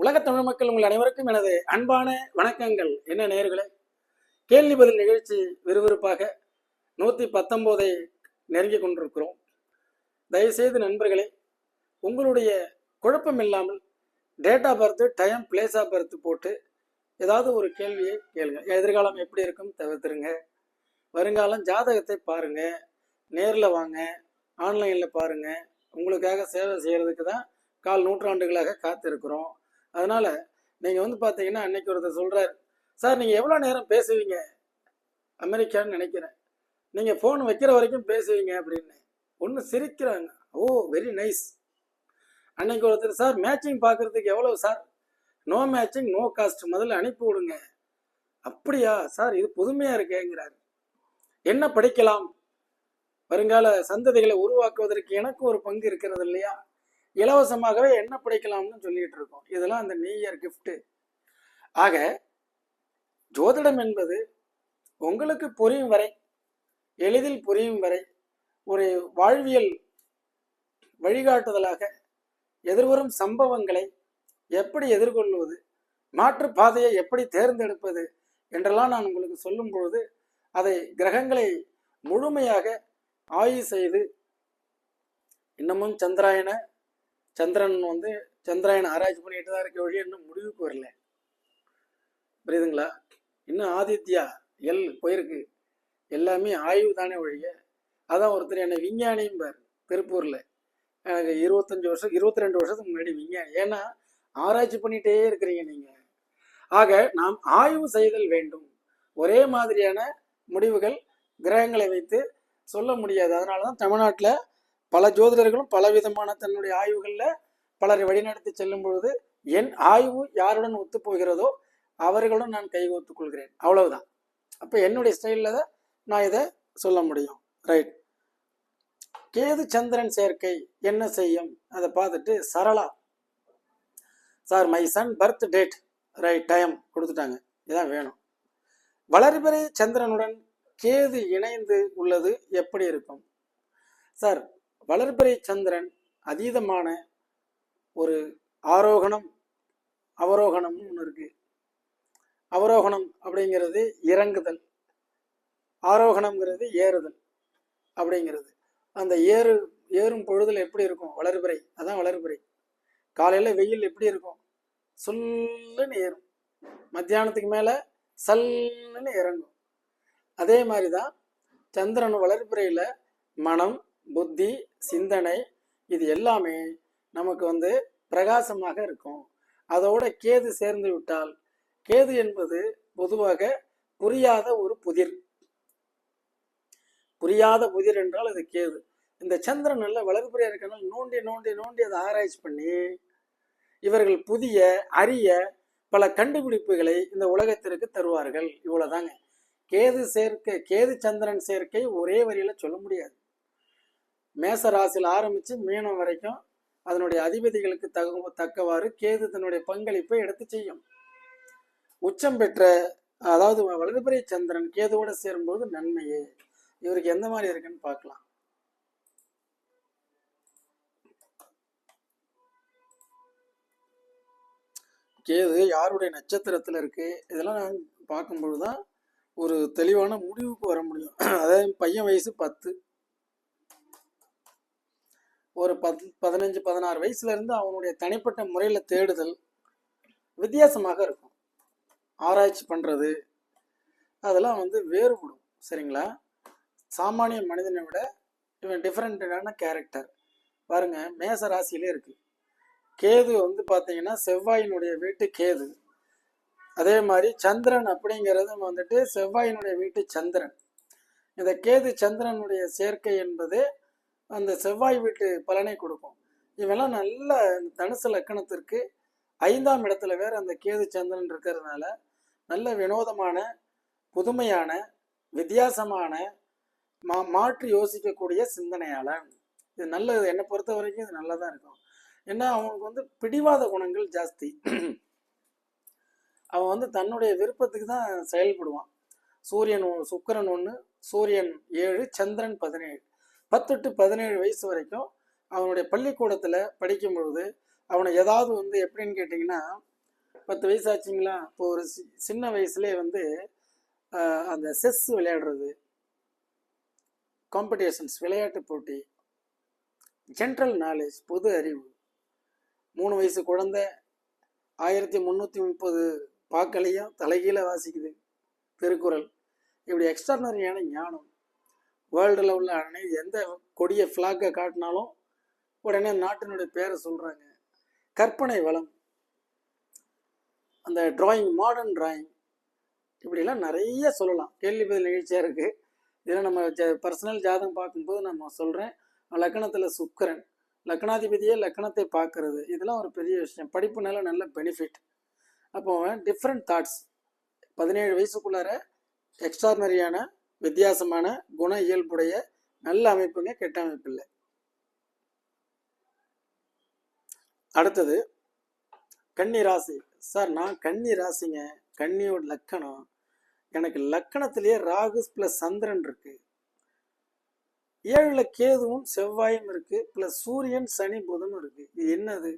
உலகத் தமிழ் மக்கள் உங்கள் அனைவருக்கும் எனது அன்பான வணக்கங்கள். என்ன நேர்களே கேள்வி பதில் நிகழ்ச்சி விறுவிறுப்பாக நூற்றி பத்தொம்போதை நெருங்கி கொண்டிருக்கிறோம். தயவுசெய்து நண்பர்களே உங்களுடைய குழப்பம் இல்லாமல் date of birth time place of birth போட்டு ஏதாவது ஒரு கேள்வியை கேளுங்க. எதிர்காலம் எப்படி இருக்கும் தவிர்த்துருங்க. வருங்காலம் ஜாதகத்தை பாருங்க. நேரில் வாங்க. ஆன்லைனில் பாருங்க. உங்களுக்காக சேவை செய்கிறதுக்கு தான் கால் நூற்றாண்டுகளாக காத்திருக்கிறோம். அதனால நீங்கள் வந்து பார்த்தீங்கன்னா அன்னைக்கு ஒருத்தர் சொல்கிறார் சார் நீங்கள் எவ்வளோ நேரம் பேசுவீங்க? அமெரிக்கான்னு நினைக்கிறேன். நீங்கள் ஃபோன் வைக்கிற வரைக்கும் பேசுவீங்க அப்படின்னு. ஒன்று சிரிக்கிறாங்க. ஓ வெரி நைஸ் அன்னைக்கு ஒருத்தர் சார் மேட்சிங் பார்க்கறதுக்கு எவ்வளவு sir? No matching no caste முதல்ல அனுப்பி விடுங்க. அப்படியா? சார் இது புதுமையாக இருக்கேங்கிறார். என்ன படிக்கலாம்? வருங்கால சந்ததிகளை உருவாக்குவதற்கு எனக்கு ஒரு பங்கு இருக்கிறது இல்லையா? இலவசமாகவே என்ன படிக்கலாம்னு சொல்லிட்டு இருக்கோம். இதெல்லாம் அந்த நியூ இயர் கிஃப்ட்டு ஆக ஜோதிடம் என்பது உங்களுக்கு புரியும் வரை எளிதில் புரியும் வரை ஒரு வாழ்வியல் வழிகாட்டுதலாக எதிர்வரும் சம்பவங்களை எப்படி எதிர்கொள்வது மாற்று பாதையை எப்படி தேர்ந்தெடுப்பது என்றெல்லாம் நான் உங்களுக்கு சொல்லும் பொழுது அதை கிரகங்களை முழுமையாக ஆய்வு செய்து இன்னமும் சந்திராயன சந்திரன் வந்து சந்திராயன் ஆராய்ச்சி பண்ணிட்டு தான் இருக்க வழி இன்னும் முடிவுக்கு வரல. புரியுதுங்களா? இன்னும் ஆதித்யா எல் போயிருக்கு. எல்லாமே ஆய்வு தானே ஒழிய அதான் ஒருத்தர் என்னை விஞ்ஞானியும் திருப்பூர்ல. எனக்கு இருபத்தஞ்சு வருஷம் இருபத்தி ரெண்டு வருஷத்துக்கு முன்னாடி விஞ்ஞானி. ஏன்னா ஆராய்ச்சி பண்ணிட்டே இருக்கிறீங்க நீங்க. ஆக நாம் ஆய்வு செய்தல் வேண்டும். ஒரே மாதிரியான முடிவுகள் கிரகங்களை வைத்து சொல்ல முடியாது. அதனால தான் தமிழ்நாட்டில் பல ஜோதிடர்களும் பல விதமான தன்னுடைய ஆய்வுகளில் பலரை வழிநடத்தி செல்லும் பொழுது என் ஆய்வு யாருடன் ஒத்து போகிறதோ அவர்களுடன் நான் கைகோத்துக் கொள்கிறேன். அவ்வளவுதான். அப்போ என்னுடைய ஸ்டைலில் தான் நான் இதை சொல்ல முடியும். ரைட் கேது சந்திரன் சேர்க்கை என்ன செய்யும்? அதை பார்த்துட்டு Sarala. Sir my son birth date right time கொடுத்துட்டாங்க. இதான் வேணும். வளர்பிறை சந்திரனுடன் கேது இணைந்து உள்ளது எப்படி இருக்கும்? சார் வளர்பிறை சந்திரன் அதீதமான ஒரு ஆரோகணம் அவரோகணம்னு ஒன்று இருக்கு. அவரோகணம் அப்படிங்கிறது இறங்குதல் ஆரோகணம்ங்கிறது ஏறுதல் அப்படிங்கிறது. அந்த ஏறு ஏறும் பொழுதுல எப்படி இருக்கும்? வளர்பிறை அதான் வளர்பிறை. காலையில் வெயில் எப்படி இருக்கும்? சொல்லுன்னு ஏறும். மத்தியானத்துக்கு மேலே சல்லுன்னு இறங்கும். அதே மாதிரி தான் சந்திரன் வளர்பிறையில மனம் புத்தி சிந்தனை இது எல்லாமே நமக்கு வந்து பிரகாசமாக இருக்கும். அதோட கேது சேர்ந்து விட்டால் கேது என்பது பொதுவாக புரியாத ஒரு புதிர். புரியாத புதிர் என்றால் அது கேது. இந்த சந்திரன் நல்ல வளர்பிறையா இருக்கனால நோண்டி நோண்டி நோண்டி அதை ஆராய்ச்சி பண்ணி இவர்கள் புதிய அரிய பல கண்டுபிடிப்புகளை இந்த உலகத்திற்கு தருவார்கள். இவ்வளவுதாங்க. கேது சேர்க்கை கேது சந்திரன் சேர்க்கை ஒரே வரியில சொல்ல முடியாது. மேச ராசியில் ஆரம்பித்து மீனம் வரைக்கும் அதனுடைய அதிபதிகளுக்கு தகு தக்கவாறு கேது தன்னுடைய பங்களிப்பை எடுத்து செய்யும். உச்சம் பெற்ற அதாவது வலதுபுறை சந்திரன் கேதுவோட சேரும்போது நன்மையே. இவருக்கு எந்த மாதிரி இருக்குன்னு பார்க்கலாம். கேது யாருடைய நட்சத்திரத்தில் இருக்கு? இதெல்லாம் நான் பார்க்கும்பொழுது தான் ஒரு தெளிவான முடிவுக்கு வர முடியும். அதாவது பையன் வயசு பத்து. ஒரு பத் பதினஞ்சு பதினாறு வயசுலேருந்து அவனுடைய தனிப்பட்ட முறையில் தேடுதல் வித்தியாசமாக இருக்கும். ஆராய்ச்சி பண்ணுறது அதெல்லாம் வந்து வேறுபடும் சரிங்களா? சாமானிய மனிதனை விட இவன் டிஃப்ரெண்டான கேரக்டர் பாருங்க மேச ராசியிலே இருக்கு. கேது வந்து பார்த்தீங்கன்னா செவ்வாயினுடைய வீட்டு கேது. அதே மாதிரி சந்திரன் அப்படிங்கிறது வந்துட்டு செவ்வாயினுடைய வீட்டு சந்திரன். இந்த கேது சந்திரனுடைய சேர்க்கை என்பது அந்த செவ்வாய் வீட்டு பலனை கொடுக்கும். இவெல்லாம் நல்ல தனுசு லக்கணத்திற்கு ஐந்தாம் இடத்துல வேற அந்த கேது சந்திரன் இருக்கிறதுனால நல்ல வினோதமான புதுமையான வித்தியாசமான மா மாற்றி யோசிக்கக்கூடிய சிந்தனையாளன். இது நல்லது. என்னை பொறுத்த வரைக்கும் இது நல்லதாக இருக்கும். ஏன்னா அவனுக்கு வந்து பிடிவாத குணங்கள் ஜாஸ்தி. அவன் வந்து தன்னுடைய விருப்பத்துக்கு தான் செயல்படுவான். சூரியன் ஒ- சுக்கிரன் ஒன்று சூரியன் ஏழு சந்திரன் பதினேழு. பத்து டு பதினேழு வயசு வரைக்கும் அவனுடைய பள்ளிக்கூடத்தில் படிக்கும் பொழுது அவனை ஏதாவது வந்து எப்படின்னு கேட்டிங்கன்னா பத்து வயசு ஆச்சுங்களா? இப்போ ஒரு சி- சின்ன வயசுலேயே வந்து அந்த செஸ் விளையாடுறது காம்படிஷன்ஸ் விளையாட்டு போட்டி ஜென்ரல் நாலேஜ் பொது அறிவு. மூணு வயசு குழந்தை ஆயிரத்தி முந்நூற்றி முப்பது பாக்களையும் தலைகீழ வாசிக்குது திருக்குறள் இப்படி எக்ஸ்ட்ரானரியான ஞானம். வேர்ல்டில் உள்ள அனை எந்த கொடிய ஃப்ளாக்கை காட்டினாலும் உடனே நாட்டினுடைய பேரை சொல்கிறாங்க கற்பனை வளம். அந்த டிராயிங் மாடர்ன் டிராயிங் இப்படிலாம் நிறைய சொல்லலாம். கேள்வி பதில் நிகழ்ச்சியாக இருக்குது இதில் நம்ம பர்சனல் ஜாதகம் பார்க்கும்போது நம்ம சொல்கிறேன் லக்கணத்தில் சுக்கிரன். லக்னாதிபதியே லக்கணத்தை பார்க்கறது. இதெல்லாம் ஒரு பெரிய விஷயம். படிப்புனால நல்ல பெனிஃபிட் அப்போ டிஃப்ரெண்ட் தாட்ஸ் பதினேழு வயசுக்குள்ளார எக்ஸ்ட்ரானரியான வித்தியாசமான குண இயல்புடைய நல்ல அமைப்புங்க கெட்ட அமைப்பு இல்லை. அடுத்தது கன்னி ராசி. சார் நான் கன்னி ராசிங்க. கன்னியோட லக்கணம் எனக்கு லக்கணத்திலேயே ராகு ப்ளஸ் சந்திரன் இருக்கு. ஏழுல கேதுவும் செவ்வாயும் இருக்கு ப்ளஸ் சூரியன் சனி புதனும் இருக்கு. இது என்னது?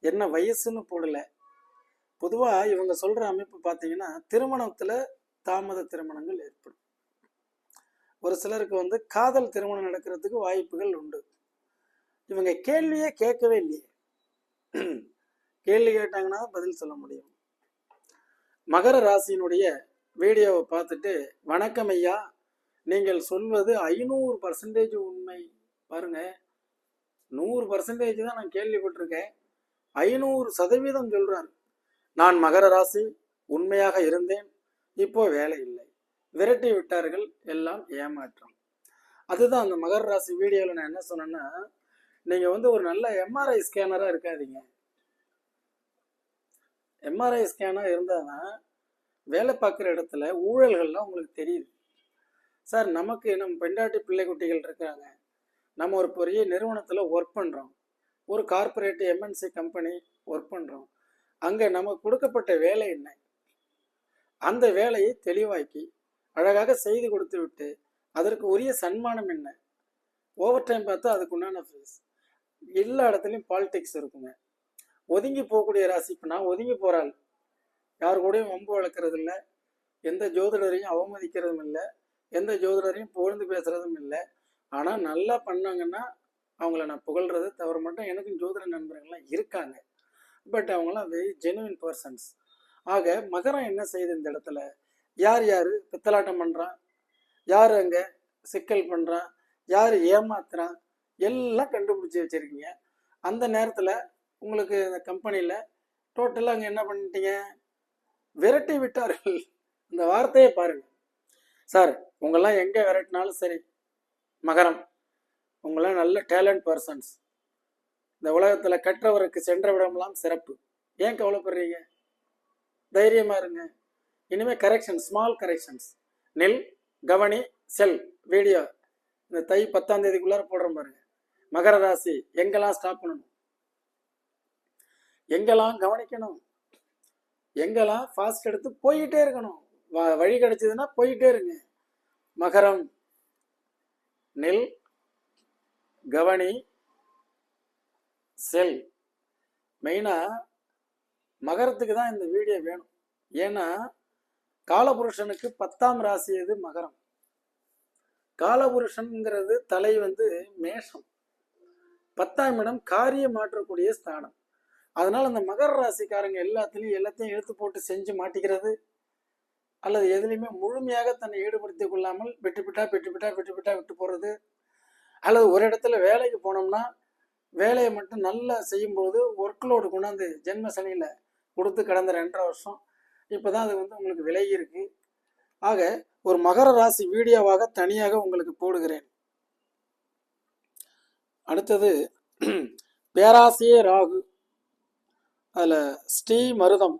என்ன வயசுன்னு போடல. பொதுவா இவங்க சொல்ற அமைப்பு பார்த்தீங்கன்னா திருமணத்துல தாமத திருமணங்கள் ஏற்படும். ஒரு சிலருக்கு வந்து காதல் திருமணம் நடக்கிறதுக்கு வாய்ப்புகள் உண்டு. இவங்க கேள்வியே கேட்கவே இல்லையே. கேள்வி கேட்டாங்கன்னா பதில் சொல்ல முடியும். மகர ராசியினுடைய வீடியோவை பார்த்துட்டு வணக்கம் ஐயா நீங்கள் சொல்வது ஐநூறு பர்சன்டேஜ் உண்மை. பாருங்க நூறு பர்சன்டேஜ் தான் நான் கேள்விப்பட்டிருக்கேன். ஐநூறு சதவீதம் சொல்றாரு. நான் மகர ராசி உண்மையாக இருந்தேன். இப்போ வேலை இல்லை. விரட்டி விட்டார்கள் எல்லாம் ஏமாற்றம். அதுதான் அந்த மகர ராசி வீடியோவில் நான் என்ன சொன்னேன்னா நீங்கள் வந்து ஒரு நல்ல எம்ஆர்ஐ ஸ்கேனராக இருக்காதீங்க. எம்ஆர்ஐ ஸ்கேனாக இருந்தால் தான் வேலை பார்க்குற இடத்துல ஊழல்கள்லாம் உங்களுக்கு தெரியுது. சார் நமக்கு நம்ம பெண்டாட்டி பிள்ளை குட்டிகள் இருக்காங்க நம்ம ஒரு பெரிய நிறுவனத்தில் ஒர்க் பண்ணுறோம் ஒரு கார்பரேட் எம்என்சி கம்பெனி ஒர்க் பண்ணுறோம் அங்கே நமக்கு கொடுக்கப்பட்ட வேலை என்ன? அந்த வேலையை தெளிவாக்கி அழகாக செய்து கொடுத்து விட்டு அதற்கு உரிய சன்மானம் என்ன? ஓவர் டைம் பார்த்தா அதுக்கு உண்டான ஃபீஸ் எல்லா இடத்துலையும் பாலிடிக்ஸ் இருக்குங்க. ஒதுங்கி போகக்கூடிய ராசி இப்போ நான் ஒதுங்கி போகிறாள் யார் கூடயும் வம்பு வளர்க்குறது இல்லை எந்த ஜோதிடரையும் அவமதிக்கிறதும் இல்லை. எந்த ஜோதிடரையும் புகழ்ந்து பேசுறதும் இல்லை. ஆனால் நல்லா பண்ணாங்கன்னா அவங்கள நான் புகழ்றது தவிர மட்டும் எனக்கும் ஜோதிட நண்பர்கள்லாம் இருக்காங்க. பட் அவங்களாம் வெரி ஜெனுவின் பர்சன்ஸ் ஆக மகரம் என்ன செய்யுது இந்த இடத்துல? யார் யார் பித்தலாட்டம் பண்ணுறான் யார் அங்கே சிக்கல் பண்ணுறான் யார் ஏமாத்துறான்? எல்லாம் கண்டுபிடிச்சி வச்சுருக்கீங்க. அந்த நேரத்தில் உங்களுக்கு இந்த கம்பெனியில் டோட்டலாக அங்கே என்ன பண்ணிட்டீங்க? விரட்டி விட்டார்கள். இந்த வார்த்தையை பாருங்கள் சார் உங்களாம் எங்கே விரட்டினாலும் சரி மகரம். உங்களாம் நல்ல டேலண்ட் பர்சன்ஸ் இந்த உலகத்தில் கற்றவருக்கு சென்ற விடமெல்லாம் சிறப்பு. ஏன் கவலைப்படுறீங்க? தைரியமாக இருங்க. இனிமேல் கரெக்ஷன் ஸ்மால் கரெக்ஷன்ஸ் நெல் கவனி செல் வீடியோ இந்த தை பத்தாம் தேதிக்குள்ளார போடுறோம் பாருங்க மகர ராசி எங்கெல்லாம் ஸ்டாப் பண்ணணும்? எங்கெல்லாம் கவனிக்கணும்? எங்கெல்லாம் ஃபாஸ்ட் எடுத்து போயிட்டே இருக்கணும்? வ- வழி கிடைச்சதுன்னா போயிட்டே இருங்க. மகரம் நெல் கவனி செல் மெயினாக மகரத்துக்கு தான் இந்த வீடியோ வேணும். ஏன்னா காலபுருஷனுக்கு பத்தாம் ராசி எது? மகரம். காலபுருஷன்ங்கிறது தலை வந்து மேஷம். பத்தாம் இடம் காரியம் மாற்றக்கூடிய ஸ்தானம். அதனால அந்த மகர ராசிக்காரங்க எல்லாத்துலேயும் எல்லாத்தையும் இழுத்து போட்டு செஞ்சு மாட்டிக்கிறது அல்லது எதுலையுமே முழுமையாக தன்னை ஈடுபடுத்திக் கொள்ளாமல் விட்டு விட்டா விட்டு விட்டா விட்டு விட்டா விட்டு போகிறது அல்லது ஒரு இடத்துல வேலைக்கு போனோம்னா வேலையை மட்டும் நல்லா செய்யும்போது ஒர்க் லோடு கொண்டாந்து ஜென்ம சனியில் கொடுத்து கடந்த ரெண்டரை வருஷம் இப்போ தான் அது வந்து உங்களுக்கு விலகி இருக்கு. ஆக ஒரு மகர ராசி வீடியோவாக தனியாக உங்களுக்கு போடுகிறேன். அடுத்தது பேராசியே ராகு. அதில் ஸ்ரீ மருதம்.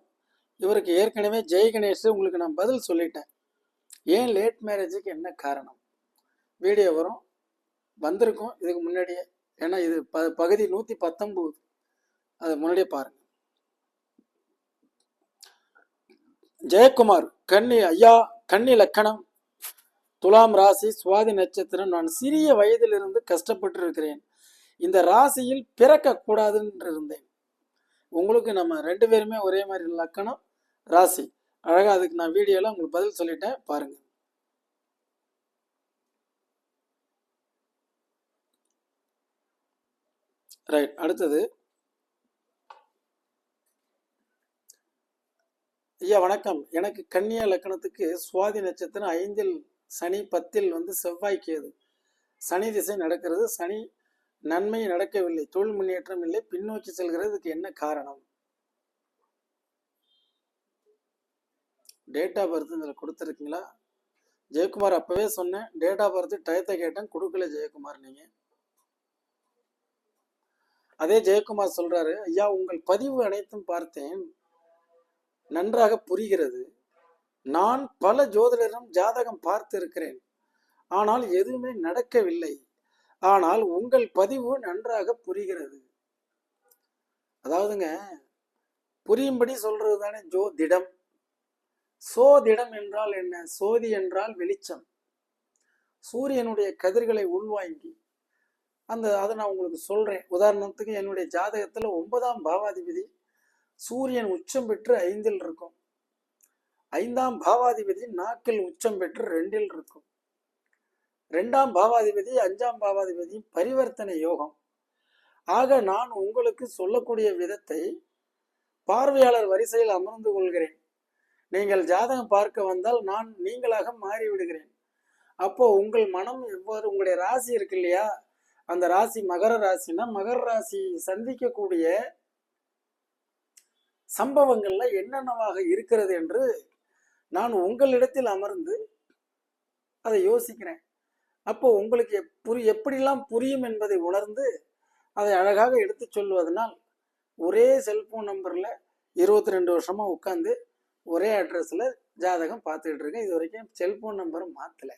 இவருக்கு ஏற்கனவே ஜெய் கணேஷ் உங்களுக்கு நான் பதில் சொல்லிட்டேன். ஏன் லேட் மேரேஜுக்கு என்ன காரணம்? வீடியோ வரும் வந்திருக்கும் இதுக்கு முன்னாடியே. ஏன்னா இது ப பகுதி நூற்றி பத்தொம்போது அது முன்னாடியே பாருங்கள் ஜெயக்குமார் கன்னி ஐயா கன்னி லக்கணம் துலாம் ராசி சுவாதி நட்சத்திரம். நான் சிறிய வயதிலிருந்து கஷ்டப்பட்டு இருக்கிறேன் இந்த ராசியில் பிறக்க கூடாதுன்னு இருந்தேன். உங்களுக்கு நம்ம ரெண்டு பேருமே ஒரே மாதிரி லக்கணம் ராசி. அழகா அதுக்கு நான் வீடியோல உங்களுக்கு பதில் சொல்லிட்டேன். பாருங்க. ரைட் அடுத்தது. ஐயா வணக்கம். எனக்கு கன்னியா லக்கணத்துக்கு சுவாதி நட்சத்திரம் ஐந்தில் சனி பத்தில் வந்து செவ்வாய் கேது. சனி திசை நடக்கிறது. சனி நன்மை நடக்கவில்லை. தொழில் முன்னேற்றம் இல்லை. பின்னோக்கி செல்கிறதுக்கு என்ன காரணம்? டேட் ஆஃப் பர்த் இதில் கொடுத்துருக்கீங்களா? ஜெயக்குமார் அப்பவே சொன்னேன். டேட் ஆஃப் பர்த் டயத்தை கேட்டேன். கொடுக்கல ஜெயக்குமார் நீங்க. அதே ஜெயக்குமார் சொல்றாரு ஐயா உங்கள் பதிவு அனைத்தும் பார்த்தேன். நன்றாக புரிகிறது. நான் பல ஜோதிடரிடம் ஜாதகம் பார்த்து இருக்கிறேன் ஆனால் எதுவுமே நடக்கவில்லை. ஆனால் உங்கள் பதிவு நன்றாக புரிகிறது. அதாவதுங்க புரியும்படி சொல்றது தானே ஜோதிடம். சோதிடம் என்றால் என்ன? சோதி என்றால் வெளிச்சம். சூரியனுடைய கதிர்களை உள்வாங்கி அந்த அதை நான் உங்களுக்கு சொல்றேன். உதாரணத்துக்கு என்னுடைய ஜாதகத்துல ஒன்பதாம் பாவாதிபதி சூரியன் உச்சம் பெற்று ஐந்தில் இருக்கும். ஐந்தாம் பாவாதிபதி நாக்கில் உச்சம் பெற்று ரெண்டில் இருக்கும். ரெண்டாம் பாவாதிபதி அஞ்சாம் பாவாதிபதி பரிவர்த்தனை யோகம். ஆக நான் உங்களுக்கு சொல்லக்கூடிய விதத்தை பார்வையாளர் வரிசையில் அமர்ந்து கொள்கிறேன். நீங்கள் ஜாதகம் பார்க்க வந்தால் நான் நீங்களாக மாறிவிடுகிறேன். அப்போ உங்கள் மனம் எவ்வாறு உங்களுடைய ராசி இருக்கு இல்லையா? அந்த ராசி மகர ராசினா மகர ராசி சந்திக்கக்கூடிய சம்பவங்கள்ல என்னென்னவாக இருக்கிறது என்று நான் உங்களிடத்தில் அமர்ந்து அதை யோசிக்கிறேன். அப்போ உங்களுக்கு எப்~ புரி எப்படிலாம் புரியும் என்பதை உணர்ந்து அதை அழகாக எடுத்து சொல்வதனால் ஒரே செல்போன் நம்பர்ல இருபத்தி ரெண்டு வருஷமா உட்காந்து ஒரே அட்ரஸ்ல ஜாதகம் பார்த்துக்கிட்டு இருக்கேன். இது வரைக்கும் செல்போன் நம்பரும் மாத்தல.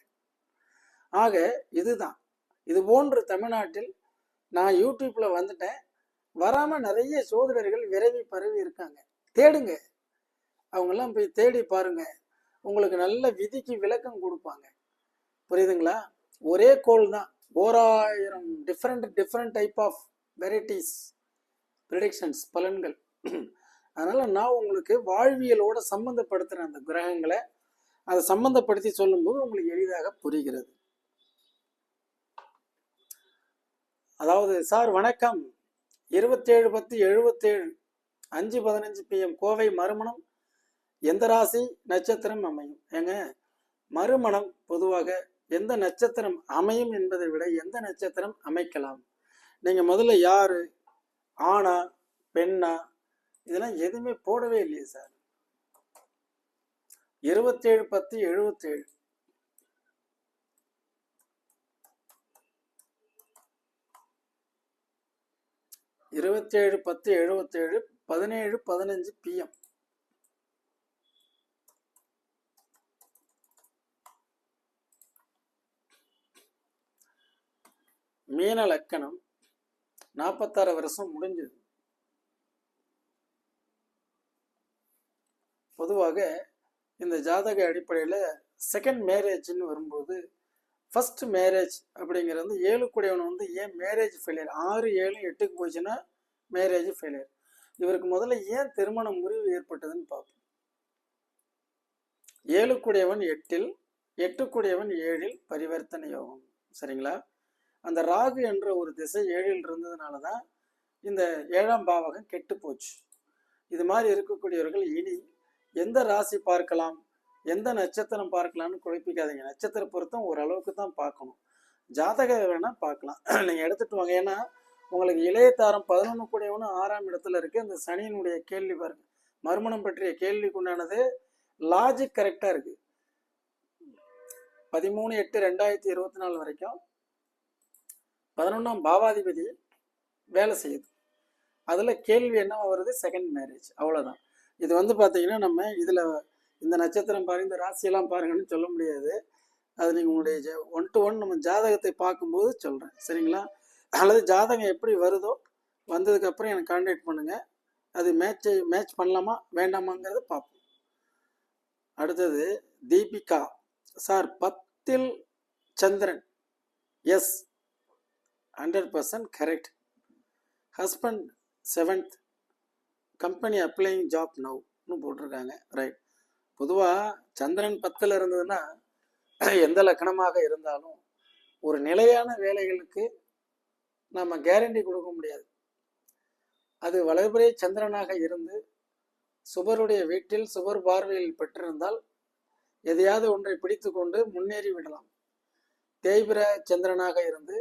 ஆக இதுதான். இது போன்று தமிழ்நாட்டில் நான் யூடியூப்ல வந்துட்டேன். வராம நிறைய சோதரர்கள் விரைவி பரவி இருக்காங்க. தேடுங்க. அவங்கெல்லாம் போய் தேடி பாருங்க. உங்களுக்கு நல்ல விதிக்கு விளக்கம் கொடுப்பாங்க. புரியுதுங்களா? ஒரே கோல் தான். ஓராயிரம் different different type of varieties predictions பலன்கள். அதனால நான் உங்களுக்கு வாழ்வியலோட சம்மந்தப்படுத்துகிறேன் அந்த கிரகங்களை. அதை சம்பந்தப்படுத்தி சொல்லும்போது உங்களுக்கு எளிதாக புரிகிறது. அதாவது சார் வணக்கம். இருபத்தேழு பத்து எழுபத்தேழு அஞ்சு பதினஞ்சு பிஎம் கோவை மறுமணம் எந்த ராசி? நட்சத்திரம் அமையும். ஏங்க மறுமணம் பொதுவாக எந்த நட்சத்திரம் அமையும் என்பதை விட எந்த நட்சத்திரம் அமைக்கலாம்? நீங்கள் முதல்ல யார்? ஆணா பெண்ணா? இதெல்லாம் எதுவுமே போடவே இல்லையே சார். இருபத்தேழு பத்து எழுபத்தேழு. இருபத்தேழு பத்து எழுபத்தேழு பதினேழு பதினஞ்சு பிஎம் மீன லக்கணம் நாற்பத்தாறு வருஷம் முடிஞ்சது. பொதுவாக இந்த ஜாதக அடிப்படையில் செகண்ட் மேரேஜ்னு வரும்போது ஃபர்ஸ்ட் மேரேஜ் அப்படிங்கிறது வந்து ஏழு கூடியவன் வந்து ஏன் மேரேஜ் ஃபெயிலியர் ஆறு ஏழு எட்டுக்கு போச்சுன்னா மேரேஜ் ஃபெயிலியர் இவருக்கு முதல்ல ஏன் திருமண முறிவு ஏற்பட்டதுன்னு பார்ப்போம். ஏழு குடையவன் எட்டில் எட்டு கூடியவன் ஏழில் பரிவர்த்தனை யோகம். சரிங்களா? அந்த ராகு என்ற ஒரு திசை ஏழில் இருந்ததுனால தான் இந்த ஏழாம் பாவகம் கெட்டு போச்சு. இது மாதிரி இருக்கக்கூடியவர்கள் இனி எந்த ராசி பார்க்கலாம்? எந்த நட்சத்திரம் பார்க்கலாம்னு குழப்பிக்காதீங்க. நட்சத்திர பொருத்தம் ஓரளவுக்கு தான் பார்க்கணும். ஜாதக வேணா பார்க்கலாம். நீங்கள் எடுத்துட்டு வாங்க. ஏன்னா உங்களுக்கு இளையதாரம் பதினொன்று கூடியவனு ஆறாம் இடத்துல இருக்குது அந்த சனியினுடைய கேள்வி பாருங்க. மறுமணம் பற்றிய கேள்விக்கு உண்டானது லாஜிக் கரெக்டாக இருக்கு. பதிமூணு எட்டு ரெண்டாயிரத்தி இருபத்தி நாலு வரைக்கும் பதினொன்றாம் பாவாதிபதி வேலை செய்யுது. அதில் கேள்வி என்ன வருது? செகண்ட் மேரேஜ் அவ்வளோதான் இது வந்து பார்த்தீங்கன்னா நம்ம இதில் இந்த நட்சத்திரம் பாருங்க இந்த ராசியெல்லாம் பாருங்கன்னு சொல்ல முடியாது. அது நீங்கள் உங்களுடைய ஒன் டு ஒன் நம்ம ஜாதகத்தை பார்க்கும்போது சொல்கிறேன் சரிங்களா? அல்லது ஜாதகம் எப்படி வருதோ வந்ததுக்கப்புறம் எனக்கு கான்டாக்ட் பண்ணுங்கள் அது மேட்ச் மேட்ச் பண்ணலாமா வேண்டாமாங்கிறத பார்ப்போம். அடுத்தது தீபிகா. சார் பத்தில் சந்திரன். Yes hundred percent correct husband seventh company applying job நவ்னு போட்டிருக்காங்க. ரைட் பொதுவாக சந்திரன் பத்தில் இருந்ததுன்னா எந்த லக்கணமாக இருந்தாலும் ஒரு நிலையான வேலைகளுக்கு நம்ம கேரண்டி கொடுக்க முடியாது. அது வளர்பிறை சந்திரனாக இருந்து சுபருடைய வீட்டில் சுபர் பார்வையில் பெற்றிருந்தால் எதையாவது ஒன்றை பிடித்து கொண்டு முன்னேறி விடலாம். தேய்பிர சந்திரனாக இருந்து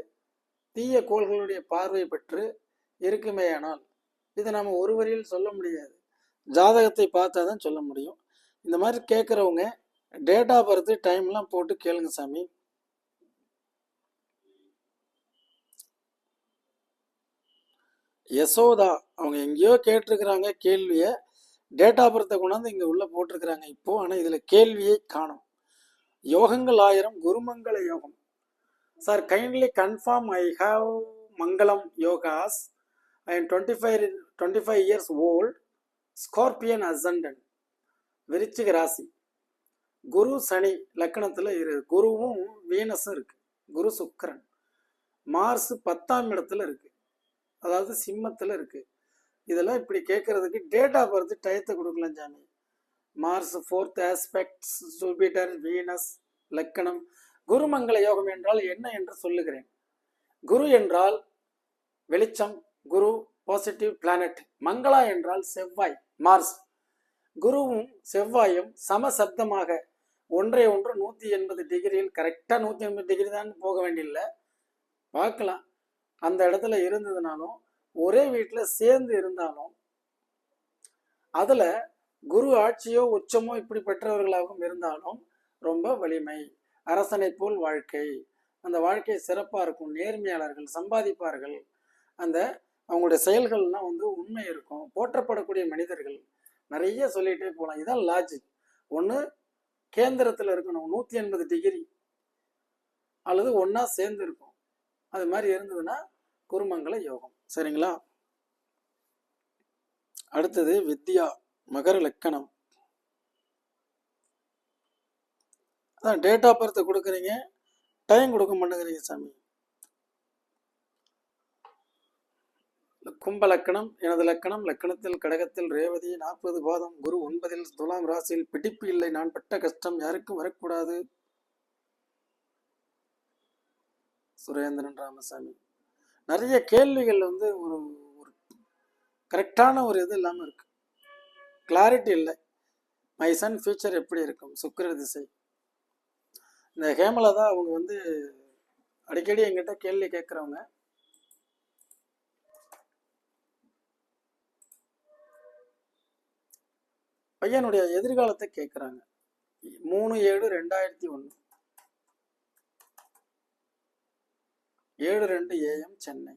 தீய கோள்களுடைய பார்வை பெற்று இருக்குமேயானால் இதை நாம் ஒரு வரியில் சொல்ல முடியாது. ஜாதகத்தை பார்த்தா தான் சொல்ல முடியும். இந்த மாதிரி கேட்குறவங்க டேட் ஆஃப் பர்த் டைம்லாம் போட்டு கேளுங்க சாமி. யசோதா அவங்க எங்கேயோ கேட்டிருக்கிறாங்க கேள்வியை டேட் ஆஃப் பர்த்தை கொண்டாந்து இங்கே உள்ளே போட்டிருக்கிறாங்க. இப்போது ஆனால் இதில் கேள்வியை காணும். யோகங்கள் ஆயிரம் குருமங்கள யோகம். Sir kindly confirm I have mangalam yogas I am twenty five twenty five years old Scorpion ascendant Vrischika rasi. குரு சனி லக்கணத்தில் இரு குருவும் வீனஸும் இருக்குது குரு சுக்கரன். மார்ஸ் பத்தாம் இடத்துல இருக்குது அதாவது சிம்மத்தில் இருக்குது இதெல்லாம் இப்படி கேட்குறதுக்கு டேட் ஆஃப் பர்த் டயத்தை கொடுக்கலாம் சாமி. Mars fourth aspects Jupiter Venus லக்கணம். குருமங்கள யோகம் என்றால் என்ன என்று சொல்லுகிறேன். குரு என்றால் வெளிச்சம் குரு பாசிட்டிவ் பிளானட் மங்களா என்றால் செவ்வாய் மார்ஸ் குருவும் செவ்வாயும் சமசப்தமாக ஒன்றை ஒன்று நூற்றி எண்பது டிகிரியில் கரெக்டாக நூற்றி எண்பது டிகிரி தான் போக வேண்டியதில்லை பார்க்கலாம். அந்த இடத்துல இருந்ததுனாலும் ஒரே வீட்டில் சேர்ந்து இருந்தாலும் அதில் குரு ஆட்சியோ உச்சமோ இப்படி பெற்றவர்களாகவும் இருந்தாலும் ரொம்ப வலிமை. அரசனை போல் வாழ்க்கை. அந்த வாழ்க்கை சிறப்பாக இருக்கும். நேர்மையாளர்கள் சம்பாதிப்பார்கள். அந்த அவங்களுடைய செயல்கள்லாம் வந்து உண்மை இருக்கும். போற்றப்படக்கூடிய மனிதர்கள். நிறைய சொல்லிகிட்டே போகலாம் இதான் லாஜிக் ஒன்று கேந்திரத்தில் இருக்கணும். நூற்றி எண்பது டிகிரி அல்லது ஒன்றா சேர்ந்து இருக்கும் அது மாதிரி இருந்ததுன்னா குருமங்கல யோகம். சரிங்களா? அடுத்தது வித்யா மகர லக்கணம். அதான் டேட் ஆஃப் பர்த் கொடுக்குறீங்க டைம் கொடுக்க மாட்டேங்கிறீங்க சாமி. கும்ப லக்கணம் எனது லக்கணம் லக்கணத்தில் கடகத்தில் ரேவதி நாற்பது பாதம் குரு ஒன்பதில் துலாம் ராசியில் பிடிப்பு இல்லை நான் பட்ட கஷ்டம் யாருக்கும் வரக்கூடாது. சுரேந்திரன் ராமசாமி. நிறைய கேள்விகள் வந்து ஒரு ஒரு கரெக்டான ஒரு இது இல்லாமல் இருக்கு. கிளாரிட்டி இல்லை. மை சன் ஃபியூச்சர் எப்படி இருக்கும்? சுக்கிர திசை. இந்த ஹேமலதா அவங்க வந்து அடிக்கடி எங்கிட்ட கேள்வி கேட்குறவங்க பையனுடைய எதிர்காலத்தை கேட்குறாங்க மூணு ஏழு ரெண்டாயிரத்தி ஒன்று ஏழு ரெண்டு ஏஎம் சென்னை.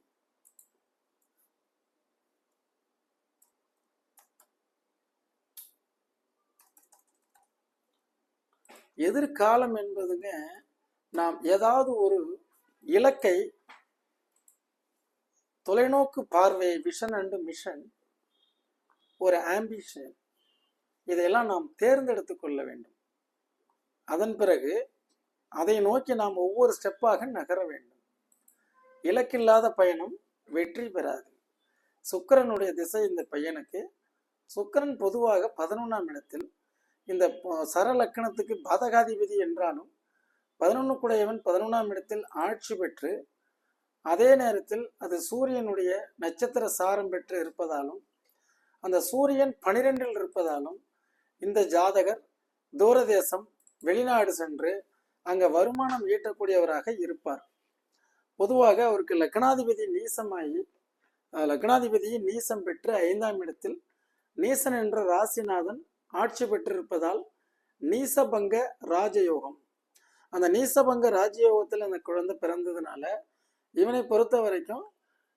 எதிர்காலம் என்பதுங்க நாம் ஏதாவது ஒரு இலக்கை தொலைநோக்கு பார்வை விஷன் அண்டு மிஷன் ஒரு ஆம்பிஷன் இதையெல்லாம் நாம் தேர்ந்தெடுத்து கொள்ள வேண்டும். அதன் பிறகு அதை நோக்கி நாம் ஒவ்வொரு ஸ்டெப்பாக நகர வேண்டும். இலக்கில்லாத பயணம் வெற்றி பெறாது. சுக்கரனுடைய திசை இந்த பையனுக்கு. சுக்கிரன் பொதுவாக பதினொன்றாம் இடத்தில் இந்த சர சரலக்கணத்துக்கு பாதகாதிபதி என்றாலும் பதினொன்று குடையவன் பதினொன்றாம் இடத்தில் ஆட்சி பெற்று அதே நேரத்தில் அது சூரியனுடைய நட்சத்திர சாரம் பெற்று இருப்பதாலும் அந்த சூரியன் பனிரெண்டில் இருப்பதாலும் இந்த ஜாதகர் தூரதேசம் வெளிநாடு சென்று அங்க வருமானம் ஈட்டக்கூடியவராக இருப்பார். பொதுவாக அவருக்கு லக்னாதிபதி நீசமாகி லக்னாதிபதியின் நீசம் பெற்று ஐந்தாம் இடத்தில் நீசன் என்ற ராசிநாதன் ஆட்சி பெற்றிருப்பதால் நீசபங்க ராஜயோகம். அந்த நீசபங்க ராஜயோகத்தில் அந்த குழந்தை பிறந்ததுனால இவனை பொறுத்த வரைக்கும்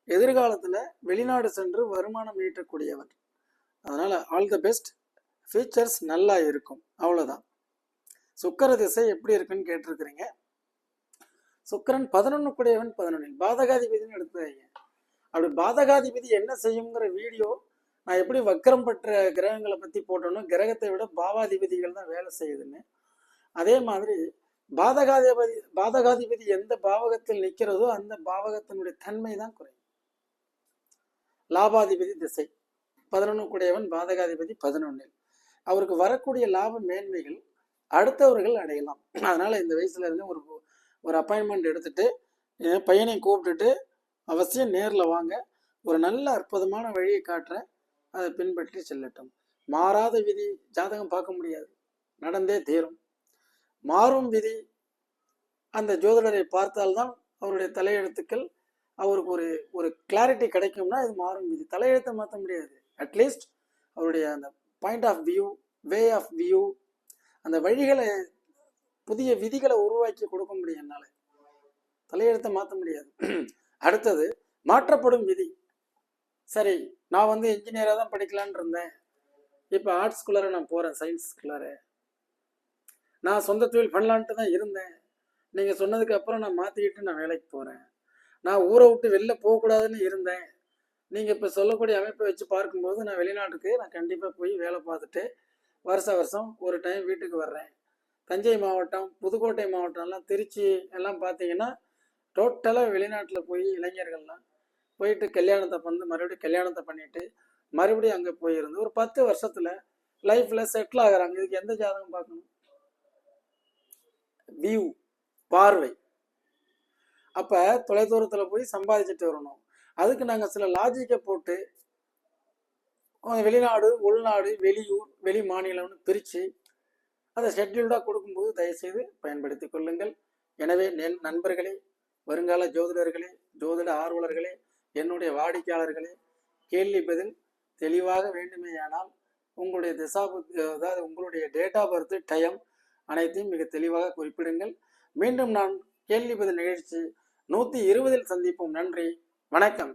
எதிர்காலத்தில் வெளிநாடு சென்று வருமானம் ஈட்டக்கூடியவர். அதனால் ஆல் த பெஸ்ட். ஃபீச்சர்ஸ் நல்லா இருக்கும். அவ்வளோதான் சுக்கர திசை எப்படி இருக்குன்னு கேட்டிருக்கிறீங்க. சுக்கிரன் பதினொன்று கூடியவன் பதினொன்றில் பாதகாதிபதினு எடுத்துக்காங்க அப்படி பாதகாதிபதி என்ன செய்யுங்கிற வீடியோ நான் எப்படி வக்கரம் பெற்ற கிரகங்களை பற்றி போட்டோன்னோ கிரகத்தை விட பாவாதிபதிகள் தான் வேலை செய்யுதுன்னு. அதே மாதிரி பாதகாதிபதி பாதகாதிபதி எந்த பாவகத்தில் நிற்கிறதோ அந்த பாவகத்தினுடைய தன்மை தான் குறையும். லாபாதிபதி திசை. பதினொன்று கூடியவன் பாதகாதிபதி பதினொன்னில். அவருக்கு வரக்கூடிய லாப மேன்மைகள் அடுத்தவர்கள் அடையலாம். அதனால இந்த வயசுல இருந்து ஒரு ஒரு அப்பாயின்மெண்ட் எடுத்துட்டு என் பையனை கூப்பிட்டுட்டு அவசியம் நேரில் வாங்க. ஒரு நல்ல அற்புதமான வழியை காட்டுறேன் அதை பின்பற்றி செல்லட்டும். மாறாத விதி ஜாதகம் பார்க்க முடியாது. நடந்தே தீரும். மாறும் விதி அந்த ஜோதிடரை பார்த்தால்தான் அவருடைய தலையெழுத்துக்கள் அவருக்கு ஒரு ஒரு கிளாரிட்டி கிடைக்கும்னா இது மாறும் விதி. தலையெழுத்தை மாற்ற முடியாது. அட்லீஸ்ட் அவருடைய அந்த point of view way of view அந்த வழிகளை புதிய விதிகளை உருவாக்கி கொடுக்க முடியும் என்னால். தலையெழுத்தை மாற்ற முடியாது. அடுத்தது மாற்றப்படும் விதி. சரி நான் வந்து இன்ஜினியராக தான் படிக்கலான்னு இருந்தேன். இப்போ ஆர்ட்ஸ்குள்ளார நான் போகிறேன் சயின்ஸ்குள்ளார நான் சொந்த தொழில் பண்ணலான்ட்டு தான் இருந்தேன். நீங்கள் சொன்னதுக்கு அப்புறம் நான் மாற்றிக்கிட்டு நான் வேலைக்கு போகிறேன் நான் ஊரை விட்டு வெளில போகக்கூடாதுன்னு இருந்தேன். நீங்கள் இப்போ சொல்லக்கூடிய அமைப்பை வச்சு பார்க்கும்போது நான் வெளிநாட்டுக்கு நான் கண்டிப்பாக போய் வேலை பார்த்துட்டு வருஷ வருஷம் ஒரு டைம் வீட்டுக்கு வர்றேன். தஞ்சை மாவட்டம் புதுக்கோட்டை மாவட்டம்லாம் திருச்சி எல்லாம் பார்த்தீங்கன்னா டோட்டலாக வெளிநாட்டில் போய் இளைஞர்கள்லாம் போயிட்டு கல்யாணத்தை வந்து மறுபடியும் கல்யாணத்தை பண்ணிட்டு மறுபடியும் அங்கே போயிருந்து ஒரு பத்து வருஷத்தில் லைஃப்பில் செட்டில் ஆகிறாங்க. இதுக்கு எந்த ஜாதகம் பார்க்கணும்? வியூ பார்வை. அப்போ தொலைதூரத்தில் போய் சம்பாதிச்சுட்டு வரணும். அதுக்கு நாங்கள் சில லாஜிக்கை போட்டு வெளிநாடு உள்நாடு வெளியூர் வெளி மாநிலம்னு பிரித்து அதை ஷெட்யூல்டாக கொடுக்கும்போது தயவுசெய்து பயன்படுத்திக் கொள்ளுங்கள். எனவே நென் நண்பர்களே வருங்கால ஜோதிடர்களே ஜோதிட ஆர்வலர்களே என்னுடைய வாடிக்கையாளர்களே கேள்வி பதில் தெளிவாக வேண்டுமேயானால் உங்களுடைய திசா அதாவது உங்களுடைய டேட் ஆஃப் பர்த் டைம் அனைத்தையும் மிக தெளிவாக குறிப்பிடுங்கள். மீண்டும் நான் கேள்வி பதில் நிகழ்ச்சி நூற்றி இருபதில் சந்திப்போம். நன்றி. வணக்கம்.